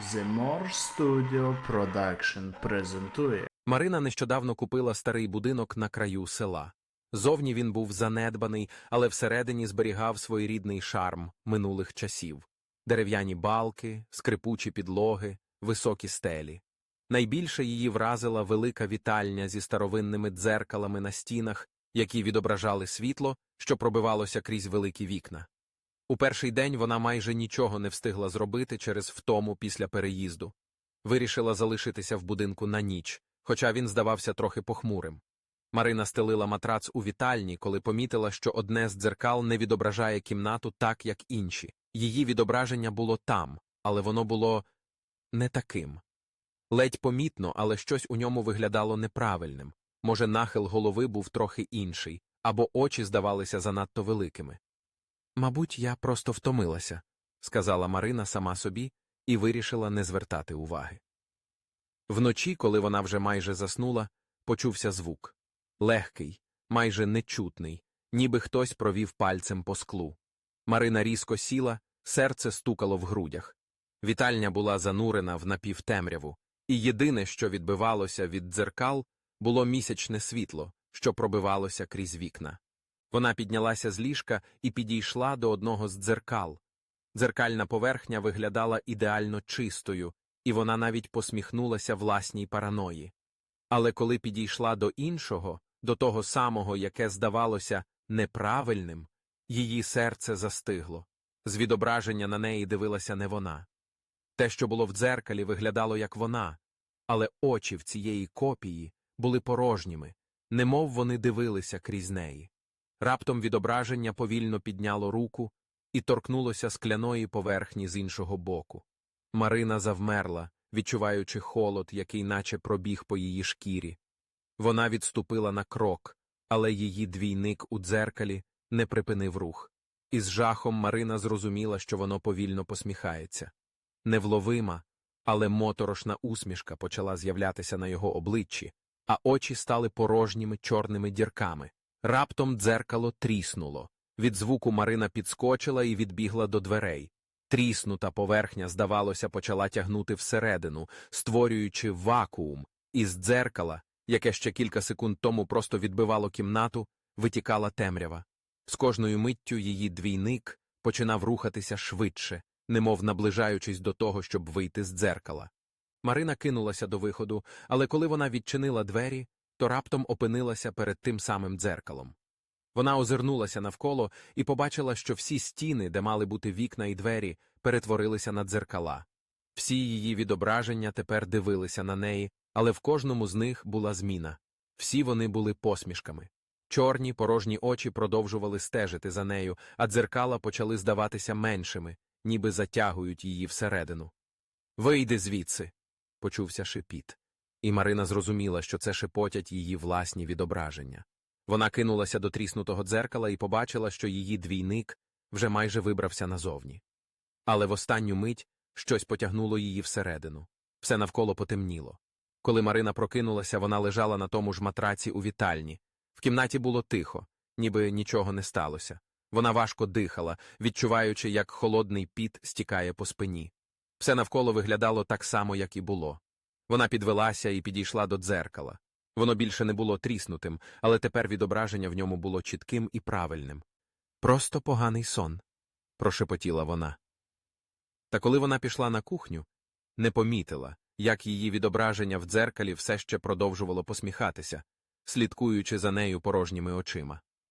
The More Studio Production презентує Марина нещодавно купила старий будинок на краю села. Зовні він був занедбаний, але всередині зберігав своєрідний шарм минулих часів дерев'яні балки, скрипучі підлоги, високі стелі. Найбільше її вразила велика вітальня зі старовинними дзеркалами на стінах, які відображали світло, що пробивалося крізь великі вікна. У перший день вона майже нічого не встигла зробити через втому після переїзду. Вирішила залишитися в будинку на ніч, хоча він здавався трохи похмурим. Марина стелила матрац у вітальні, коли помітила, що одне з дзеркал не відображає кімнату так, як інші. Її відображення було там, але воно було не таким. Ледь помітно, але щось у ньому виглядало неправильним. Може, нахил голови був трохи інший, або очі здавалися занадто великими. Мабуть, я просто втомилася, сказала Марина сама собі і вирішила не звертати уваги. Вночі, коли вона вже майже заснула, почувся звук легкий, майже нечутний, ніби хтось провів пальцем по склу. Марина різко сіла, серце стукало в грудях. Вітальня була занурена в напівтемряву, і єдине, що відбивалося від дзеркал, було місячне світло, що пробивалося крізь вікна. Вона піднялася з ліжка і підійшла до одного з дзеркал. Дзеркальна поверхня виглядала ідеально чистою, і вона навіть посміхнулася власній параної. Але коли підійшла до іншого, до того самого, яке здавалося неправильним, її серце застигло. З відображення на неї дивилася не вона. Те, що було в дзеркалі, виглядало як вона, але очі в цієї копії були порожніми, немов вони дивилися крізь неї. Раптом відображення повільно підняло руку і торкнулося скляної поверхні з іншого боку. Марина завмерла, відчуваючи холод, який наче пробіг по її шкірі. Вона відступила на крок, але її двійник у дзеркалі не припинив рух. Із жахом Марина зрозуміла, що воно повільно посміхається. Невловима, але моторошна усмішка почала з'являтися на його обличчі, а очі стали порожніми чорними дірками. Раптом дзеркало тріснуло. Від звуку Марина підскочила і відбігла до дверей. Тріснута поверхня, здавалося, почала тягнути всередину, створюючи вакуум. Із дзеркала, яке ще кілька секунд тому просто відбивало кімнату, витікала темрява. З кожною миттю її двійник починав рухатися швидше, немов наближаючись до того, щоб вийти з дзеркала. Марина кинулася до виходу, але коли вона відчинила двері, то раптом опинилася перед тим самим дзеркалом. Вона озирнулася навколо і побачила, що всі стіни, де мали бути вікна і двері, перетворилися на дзеркала. Всі її відображення тепер дивилися на неї, але в кожному з них була зміна. Всі вони були посмішками. Чорні порожні очі продовжували стежити за нею, а дзеркала почали здаватися меншими, ніби затягують її всередину. Вийди звідси. почувся шепіт. І Марина зрозуміла, що це шепотять її власні відображення. Вона кинулася до тріснутого дзеркала і побачила, що її двійник вже майже вибрався назовні. Але в останню мить щось потягнуло її всередину. Все навколо потемніло. Коли Марина прокинулася, вона лежала на тому ж матраці у вітальні. В кімнаті було тихо, ніби нічого не сталося. Вона важко дихала, відчуваючи, як холодний піт стікає по спині. Все навколо виглядало так само, як і було. Вона підвелася і підійшла до дзеркала. Воно більше не було тріснутим, але тепер відображення в ньому було чітким і правильним. Просто поганий сон, прошепотіла вона. Та коли вона пішла на кухню, не помітила, як її відображення в дзеркалі все ще продовжувало посміхатися, слідкуючи за нею порожніми очима.